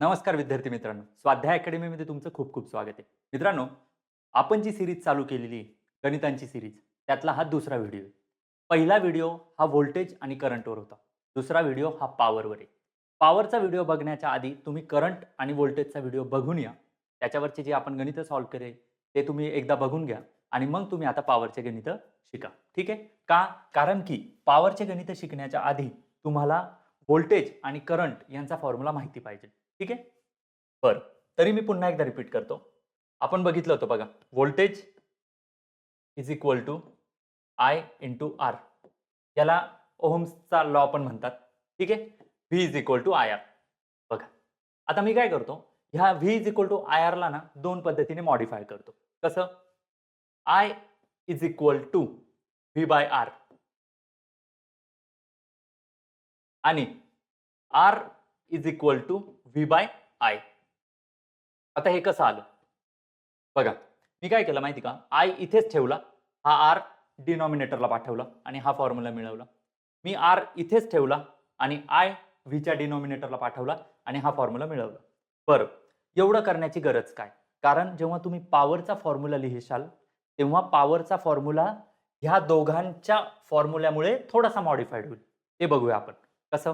नमस्कार विद्यार्थी मित्रांनो. स्वाध्याय अकॅडमीमध्ये तुमचं खूप खूप स्वागत आहे. मित्रांनो आपण जी सिरीज चालू केलेली आहे, गणितांची सिरीज त्यातला हा दुसरा व्हिडिओ पहिला व्हिडिओ हा व्होल्टेज आणि करंटवर होता. दुसरा व्हिडिओ हा पॉवरवर आहे. पॉवरचा व्हिडिओ बघण्याच्या आधी तुम्ही करंट आणि व्होल्टेजचा व्हिडिओ बघून या. त्याच्यावरचे जे आपण गणितं सॉल्व्ह केले ते तुम्ही एकदा बघून घ्या आणि मग तुम्ही आता पॉवरचे गणितं शिका. ठीक आहे? का? कारण की पॉवरचे गणितं शिकण्याच्या आधी तुम्हाला व्होल्टेज आणि करंट यांचा फॉर्म्युला माहिती पाहिजे. ठीक आहे? बरं. तरी मी पुन्हा एकदा रिपीट करतो. आपण बघितलं होतं बघा. Voltage is equal to I into R याला ओहम्सचा लॉ पण म्हणतात. ठीक आहे? V is equal to I R बघा. आता मी काय करतो? ह्या V is equal to I आरला ना दोन पद्धतीने मॉडिफाय करतो. कसं? I is equal to V by R आणि R is equal to V by I आता हे कसं आलं? बघा मी काय केलं माहिती का? आय इथेच ठेवला हा आर डिनॉमिनेटरला पाठवला आणि हा फॉर्म्युला मिळवला. मी आर इथेच ठेवला आणि आय व्हीच्या डिनॉमिनेटरला पाठवला आणि हा फॉर्म्युला मिळवला. बरं एवढं करण्याची गरज काय? कारण जेव्हा तुम्ही पॉवरचा फॉर्म्युला लिहिशाल तेव्हा पॉवरचा फॉर्म्युला ह्या दोघांच्या फॉर्म्युल्यामुळे थोडासा मॉडिफाईड होईल. ते बघूया आपण. कसं?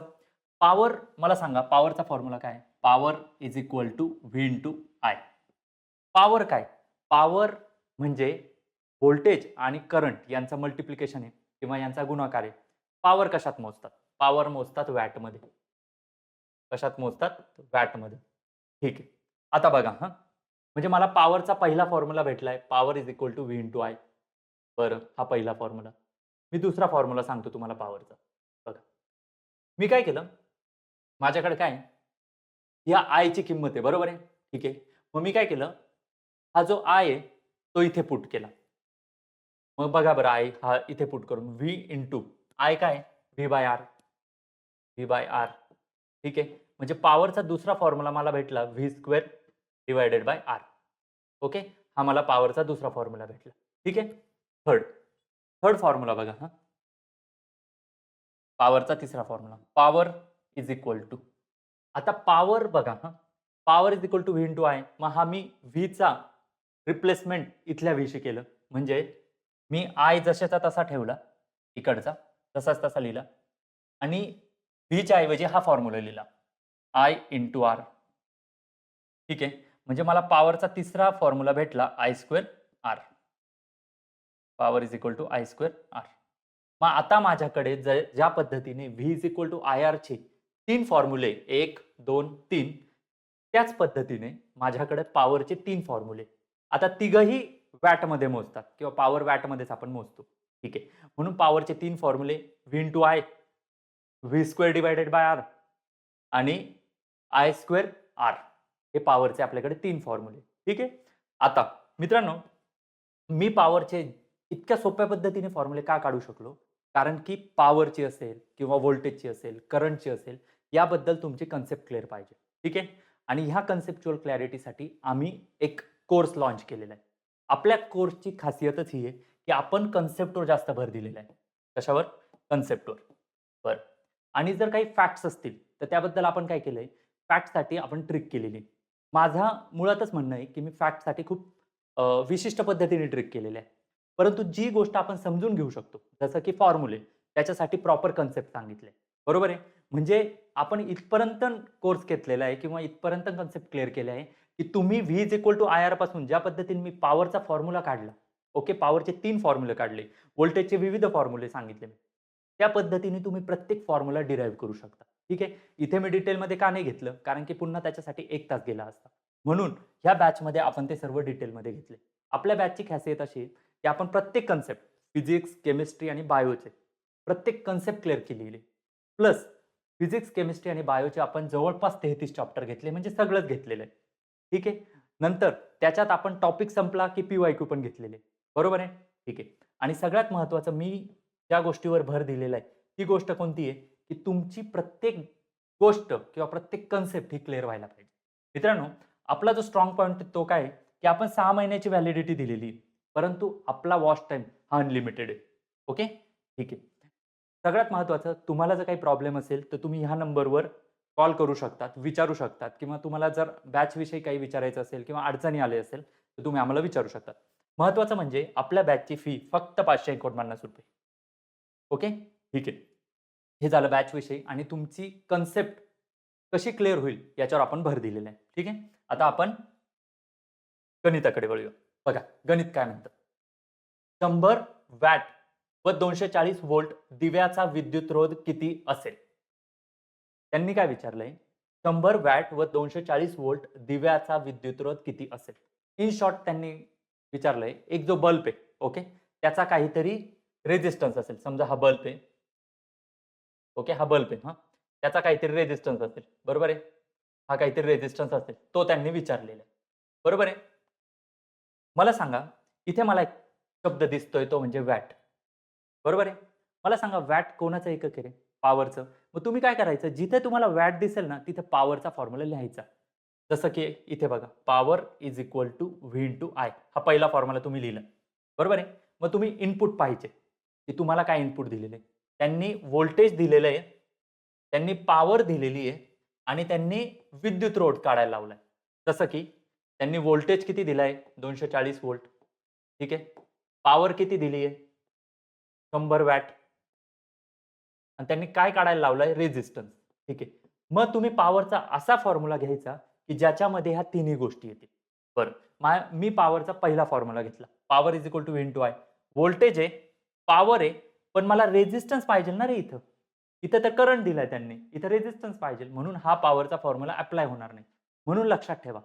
पॉवर मला सांगा पॉवरचा फॉर्म्युला काय? Power is equal to V into I power काय? पॉवर म्हणजे व्होल्टेज आणि करंट यांचं मल्टिप्लिकेशन आहे किंवा यांचा गुणाकार आहे. पॉवर कशात मोजतात? पॉवर मोजतात वॅटमध्ये कशात मोजतात? वॅटमध्ये ठीक आहे. आता बघा हां. म्हणजे मला पॉवरचा पहिला formula भेटलाय. Power is equal to V into I बरं हा पहिला फॉर्म्युला मी दुसरा फॉर्म्युला सांगतो तुम्हाला पॉवरचा मी काय केलं? माझ्याकडे काय? या आयची किंमत आहे बरोबर आहे? ठीक आहे. मग मी काय केलं? हा जो आय आहे तो इथे पुट केला. मग बघा बरं आय हा इथे पुट करून व्ही इंटू आय काय? V by R V by R ठीक आहे? म्हणजे पॉवरचा दुसरा फॉर्म्युला मला भेटला V square divided by R okay? हा मला पॉवरचा दुसरा फॉर्म्युला भेटला. ठीक आहे? थर्ड थर्ड फॉर्म्युला बघा हां. पॉवरचा तिसरा formula power is equal to आता पॉवर बघा हां. Power is equal to V into I मग हा मी व्हीचा रिप्लेसमेंट इथल्या व्हीशी केलं. म्हणजे मी आय जशाचा तसा ठेवला इकडचा तसाच तसा लिहिला. आणि व्हीच्या ऐवजी हा फॉर्म्युला लिहिला. आय इंटू आर ठीक आहे? म्हणजे मला पॉवरचा तिसरा फॉर्म्युला भेटला I square R power is equal to I square R मग आता माझ्याकडे ज ज्या पद्धतीने V is equal to I आरचे तीन फॉर्म्युले एक दोन तीन त्याच पद्धतीने माझ्याकडे पॉवरचे तीन फॉर्म्युले आता तिघही वॅटमध्ये मोजतात किंवा पॉवर वॅटमध्येच आपण मोजतो. ठीक आहे. म्हणून पॉवरचे तीन फॉर्म्युले V to I V square divided by R आणि आय स्क्वेअर आर हे पॉवरचे आपल्याकडे तीन फॉर्म्युले ठीक आहे? आता मित्रांनो मी पॉवरचे इतक्या सोप्या पद्धतीने फॉर्म्युले का काढू शकलो? कारण की पॉवरची असेल किंवा व्होल्टेजची असेल करंटची असेल याबद्दल तुमची कन्सेप्ट क्लिअर पाहिजे. ठीक आहे? आणि ह्या कन्सेप्च्युअल क्लॅरिटीसाठी आम्ही एक कोर्स लॉन्च केलेला आहे. आपल्या कोर्सची खासियतच ही आहे की आपण कन्सेप्टवर जास्त भर दिलेला आहे. कशावर? कन्सेप्टवर बरं. आणि जर काही फॅक्ट्स असतील तर त्याबद्दल आपण काय केलंय? फॅक्टसाठी आपण ट्रिक केलेली माझा मुळातच म्हणणं आहे की मी फॅक्टसाठी खूप विशिष्ट पद्धतीने ट्रिक केलेलं आहे. परंतु जी गोष्ट आपण समजून घेऊ शकतो जसं की फॉर्म्युले त्याच्यासाठी प्रॉपर कन्सेप्ट सांगितले. बरोबर आहे? म्हणजे आपण इथपर्यंत कोर्स घेतलेला आहे किंवा इथपर्यंत कन्सेप्ट क्लिअर केले आहे की तुम्ही V is equal to I आरपासून ज्या पद्धतीने मी पॉवरचा फॉर्म्युला काढला ओके पॉवरचे तीन फॉर्म्युले काढले व्होल्टेजचे विविध फॉर्म्युले सांगितले. मी त्या पद्धतीने तुम्ही प्रत्येक फॉर्म्युला डिराईव्ह करू शकता. ठीक आहे? इथे मी डिटेलमध्ये का नाही घेतलं? कारण की पुन्हा त्याच्यासाठी एक तास गेला असता. म्हणून ह्या बॅचमध्ये आपण ते सर्व डिटेलमध्ये घेतले. आपल्या बॅचची खासियत अशी की आपण प्रत्येक कन्सेप्ट फिजिक्स केमिस्ट्री आणि बायोचे प्रत्येक कन्सेप्ट क्लिअर केलेली प्लस फिजिक्स केमिस्ट्री आणि बायोचे आपण जवळपास तेहतीस चॅप्टर घेतले म्हणजे सगळंच घेतलेलं आहे. ठीक आहे? नंतर त्याच्यात आपण टॉपिक संपला की पी वाय क्यू पण घेतलेले बरोबर आहे? ठीक आहे. आणि सगळ्यात महत्त्वाचं मी ज्या गोष्टीवर भर दिलेला आहे ती गोष्ट कोणती आहे? की तुमची प्रत्येक गोष्ट किंवा प्रत्येक कन्सेप्ट ही क्लिअर व्हायला पाहिजे. मित्रांनो आपला जो स्ट्रॉंग पॉईंट तो काय की आपण सहा महिन्याची व्हॅलिडिटी दिलेली आहे. परंतु आपला वॉच टाईम हा अनलिमिटेड आहे. ओके ठीक आहे. सगळ्यात महत्त्वाचं तुम्हाला जर काही प्रॉब्लेम असेल तर तुम्ही ह्या नंबरवर कॉल करू शकतात विचारू शकतात. किंवा तुम्हाला जर बॅचविषयी काही विचारायचं असेल किंवा अडचणी आले असेल तर तुम्ही आम्हाला विचारू शकतात महत्त्वाचं म्हणजे आपल्या बॅचची फी फक्त पाचशे एकोणपन्नास रुपये. ओके ठीक आहे. हे झालं बॅचविषयी आणि तुमची कन्सेप्ट कशी क्लिअर होईल याच्यावर आपण भर दिलेला आहे. ठीक आहे? आता आपण गणिताकडे वळूया. बघा गणित काय म्हणतं? शंभर वॅट व दोनशे चाळीस व्होल्ट दिव्याचा विद्युतरोध किती असेल? त्यांनी काय विचारलंय? शंभर वॅट व दोनशे चाळीस व्होल्ट दिव्याचा विद्युतरोध किती असेल? इन शॉर्ट त्यांनी विचारलंय एक जो बल्ब आहे ओके? त्याचा काहीतरी रेजिस्टन्स असेल. समजा हा बल्ब आहे. ओके हा बल्ब आहे हा? त्याचा काहीतरी रेजिस्टन्स असेल. बरोबर आहे? हा काहीतरी रेजिस्टन्स असेल. तो त्यांनी विचारलेला आहे. बरोबर आहे? मला सांगा इथे मला एक शब्द दिसतोय तो म्हणजे वॅट. बरोबर आहे? मला सांगा वॅट कोणाचं एकक आहे? रे पॉवरचं. मग तुम्ही काय करायचं? जिथे तुम्हाला वॅट दिसेल ना तिथे पॉवरचा फॉर्म्युला लिहायचा. जसं की इथे बघा power is equal to V to I. हा पहिला फॉर्म्युला तुम्ही लिहिला. बरोबर आहे? मग तुम्ही इनपुट पाहिजे. की तुम्हाला काय इनपुट दिलेलं आहे? त्यांनी व्होल्टेज दिलेलं आहे. त्यांनी पॉवर दिलेली आहे. आणि त्यांनी विद्युत रोड काढायला लावलाय. जसं की त्यांनी व्होल्टेज किती दिलाय? दोनशे चाळीस व्होल्ट ठीक आहे? पॉवर किती दिली आहे? शंभर वॅट आणि त्यांनी काय काढायला लावलाय? रेजिस्टन्स ठीक आहे? मग तुम्ही पॉवरचा असा फॉर्म्युला घ्यायचा की ज्याच्यामध्ये ह्या तिन्ही गोष्टी येतील. बरं. मा मी पॉवरचा पहिला फॉर्म्युला घेतला. Power is equal to into I voltage आहे पॉवर आहे पण मला रेजिस्टन्स पाहिजे ना रे इथं. इथं तर करंट दिलाय त्यांनी. इथं रेझिस्टन्स पाहिजे. म्हणून हा पॉवरचा फॉर्म्युला अप्लाय होणार नाही. म्हणून लक्षात ठेवा.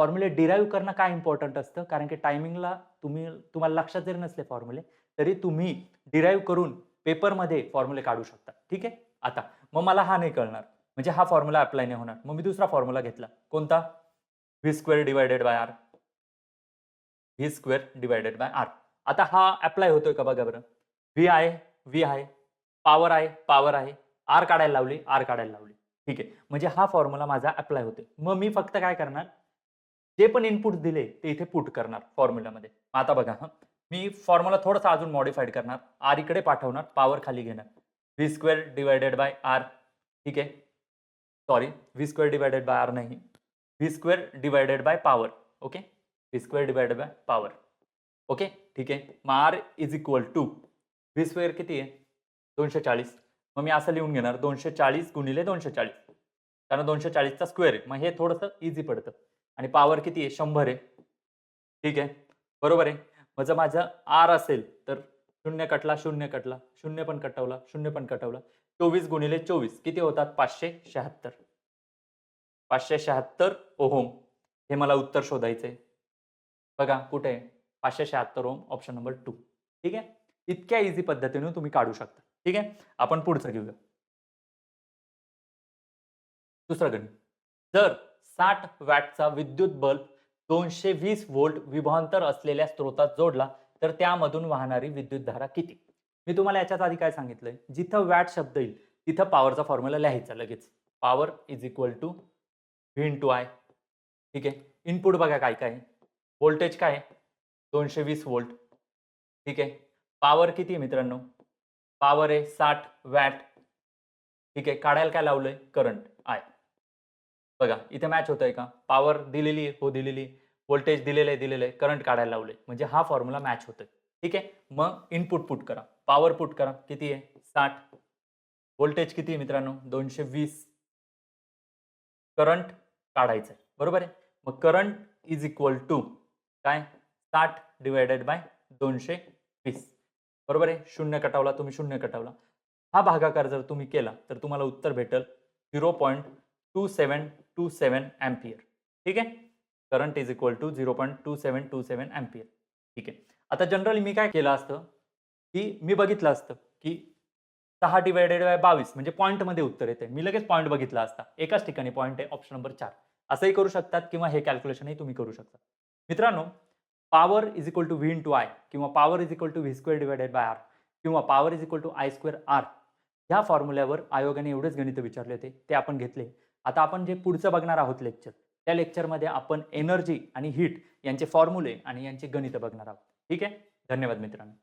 फॉर्म्युले डिराईव्ह करणं काय इम्पॉर्टंट असतं? कारण की टायमिंगला तुम्ही तुम्हाला लक्षात जरी नसले फॉर्म्युले तरी तुम्ही डिराईव्ह करून पेपरमध्ये फॉर्म्युले काढू शकता. ठीक आहे? आता मग मला हा नाही कळणार. म्हणजे हा फॉर्म्युला अप्लाय नाही होणार. मग मी दुसरा फॉर्म्युला घेतला. कोणता? V square divided by R V square divided by R आता हा अप्लाय होतोय का बघा बरं. व्ही आहे व्ही आहे पॉवर आहे पॉवर आहे आर काढायला लावली आर काढायला लावली. ठीक आहे? म्हणजे हा फॉर्म्युला माझा अप्लाय होतोय. मग मी फक्त काय करणार? जे पण इनपुट दिले ते इथे पुट करणार फॉर्म्युलामध्ये आता बघा हां. मी फॉर्म्युला थोडासा अजून मॉडिफाईड करणार. आर इकडे पाठवणार पॉवर खाली घेणार. V square divided by R ठीक आहे? Sorry V square divided by R नाही. V square divided by power okay V square divided by power okay ठीक आहे? मग R is equal to V square किती आहे? दोनशे चाळीस मग मी असं लिहून घेणार दोनशे चाळीस गुणिले दोनशे चाळीस कारण दोनशे चाळीसचा स्क्वेअर आहे. मग हे थोडंसं इझी पडतं. आणि पॉवर किती आहे? शंभर आहे. ठीक आहे? बरोबर आहे? मग जर माझं आर असेल तर शून्य कटला शून्य कटला. शून्य पण कटवला शून्य पण कटवला. चोवीस गुणिले चोवीस. किती होतात? पाचशे शहात्तर. पाचशे शहात्तर ओहोम. हे मला उत्तर शोधायचं आहे. बघा कुठे? आहे पाचशे शहात्तर ओम ऑप्शन नंबर टू ठीक आहे? इतक्या इझी पद्धतीने तुम्ही काढू शकता. ठीक आहे? आपण पुढचं घेऊया. दुसरं गणित. जर साठ वॅटचा विद्युत बल्ब दोनशे वीस व्होल्ट विभांतर असलेल्या स्रोतात जोडला तर त्यामधून वाहणारी विद्युत धारा किती? मी तुम्हाला याच्यात आधी काय सांगितलंय? जिथं वॅट शब्द येईल तिथं पॉवरचा फॉर्म्युला लिहायचा लगेच. Power is equal to V into I. ठीक आहे? इनपुट बघा काय काय व्होल्टेज काय आहे? दोनशे वीस व्होल्ट. ठीक आहे? पॉवर किती आहे मित्रांनो? पॉवर आहे साठ वॅट. ठीक आहे? काढायला काय लावलंय? करंट. बघा इथे मॅच होत आहे का? पॉवर दिलेली हो दिलेली व्होल्टेज दिलेलं आहे दिलेलं आहे. करंट काढायला लावलंय. म्हणजे हा फॉर्म्युला मॅच होतोय. ठीक आहे? मग इनपुट पुट करा. पॉवर पुट करा. किती आहे? साठ. व्होल्टेज किती आहे मित्रांनो? दोनशे वीस. करंट काढायचं आहे बरोबर आहे? मग करंट इज इक्वल टू काय? साठ डिवायडेड बाय दोनशे वीस. बरोबर आहे? शून्य कटावला तुम्ही शून्य कटावला. हा भागाकार जर तुम्ही केला तर तुम्हाला उत्तर भेटेल. Zero point two seven two seven ampere ठीक आहे? Current is equal to zero point two seven two seven ampere ठीक आहे? आता जनरली मी काय केलं असतं? की मी बघितलं असतं की सहा डिवायडेड बाय बावीस म्हणजे पॉईंटमध्ये उत्तर येते मी लगेच पॉईंट बघितला असता. एकाच ठिकाणी पॉईंट आहे ऑप्शन नंबर चार. असंही करू शकतात किंवा हे कॅल्क्युलेशनही तुम्ही करू शकता. मित्रांनो power is equal to V into I किंवा power is equal to V square divided by R किंवा power is equal to I square R ह्या फॉर्म्युल्यावर आयोगाने एवढेच गणित विचारले होते. ते आपण घेतले. आता आपण जे पुढचं बघणार आहोत लेक्चर त्या लेक्चरमध्ये आपण एनर्जी आणि हीट यांचे फॉर्म्युले आणि यांचे गणित बघणार आहोत. ठीक आहे? धन्यवाद मित्रांनो.